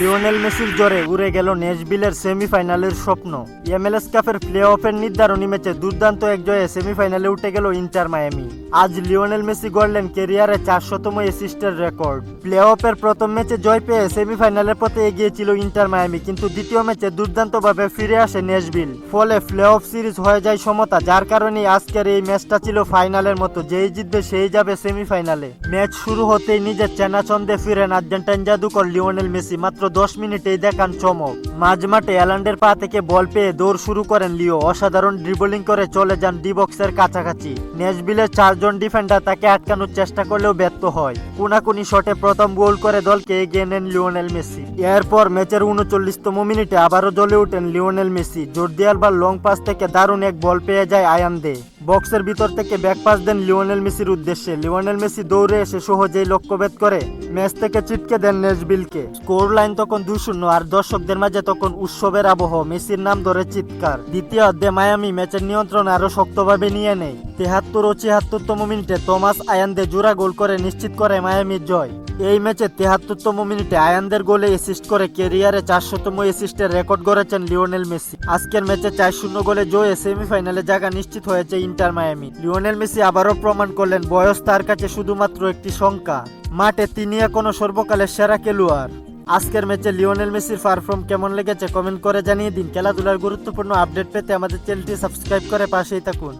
Lionel মেসির জ্বরে উড়ে গেল নেশবিলের সেমিফাইনালের স্বপ্ন। এমএলএস কাপের প্লে অফের নির্ধারণী ম্যাচে দুর্দান্ত এক জয়ে সেমিফাইনালে উঠে গেল ইন্টার মায়ামি। আজ লিওনেল মেসি গড়লেন কেরিয়ারে চারশোতম অ্যাসিস্টের রেকর্ড। প্লে অফের প্রথম ম্যাচে জয় পেয়ে সেমিফাইনালের পথে এগিয়েছিল ইন্টার মায়ামি, কিন্তু দ্বিতীয় ম্যাচে দুর্দান্তভাবে ফিরে আসে নেশবিল ফলে প্লে অফ সিরিজ হয়ে যায় সমতা, যার কারণে আজকের এই ম্যাচটা ছিল ফাইনালের মতো, যেই জিতবে সেই যাবে সেমিফাইনালে। ম্যাচ শুরু হতেই নিজের চেনা ছন্দে ফিরেন আর্জেন্টাইন জাদুকর লিওনেল মেসি, মাত্র দশ মিনিটেই দেখান চমক। মাঝমাঠে অ্যালান্ডের পা থেকে বল পেয়ে দৌড় শুরু করেন লিও, অসাধারণ ড্রিবলিং করে চলে যান ডি বক্সের কাছাকাছি। নেশবিলের চারজন ডিফেন্ডার তাকে আটকানোর চেষ্টা করলেও ব্যর্থ হয়। কোনাকুনি শটে প্রথম গোল করে দলকে এগিয়ে নেন লিওনেল মেসি। এরপর ম্যাচের উনচল্লিশতম মিনিটে আবারও জ্বলে ওঠেন লিওনেল মেসি। জোরদি আলবার লং পাস থেকে দারুণ এক বল পেয়ে যায় আয়ান দে। বক্সের ভিতর থেকে ব্যাক পাস দেন লিওনেল মেসির উদ্দেশ্যে। লিওনেল মেসি দৌড়ে এসে সহজেই লক্ষ্যভেদ করে। ম্যাচ থেকে চিটকে দেন নেশবিলকে স্কোর লাইন তখন দুই শূন্য, আর দর্শকদের মাঝে তখন উৎসবের আবহ, মেসির নাম ধরে চিৎকার। দ্বিতীয় অর্ধে মায়ামি ম্যাচের নিয়ন্ত্রণ আরও শক্তভাবে নিয়ে নেয়। তেহাত্তর ও ছিয়াত্তরতম মিনিটে তোমাস আয়ান্দে জোড়া গোল করে নিশ্চিত করে মায়ামির জয়। এই ম্যাচে তেহাত্তরতম মিনিটে আয়ানদের গোলে অ্যাসিস্ট করে কেরিয়ারে চারশোতম অ্যাসিস্টের রেকর্ড গড়েছেন লিওনেল মেসি। আজকের ম্যাচে চার শূন্য গোলে জয়ে সেমিফাইনালে জায়গা নিশ্চিত হয়েছে ইন্টার মায়ামি। লিওনেল মেসি আবারও প্রমাণ করলেন বয়স তার কাছে শুধুমাত্র একটি সংখ্যা মাঠে তিনি এখনও সর্বকালের সেরা খেলোয়ার আজকের ম্যাচে লিওনেল মেসির পারফর্ম কেমন লেগেছে কমেন্ট করে জানিয়ে দিন। খেলাধুলার গুরুত্বপূর্ণ আপডেট পেতে আমাদের চ্যানেলটি সাবস্ক্রাইব করে পাশেই থাকুন।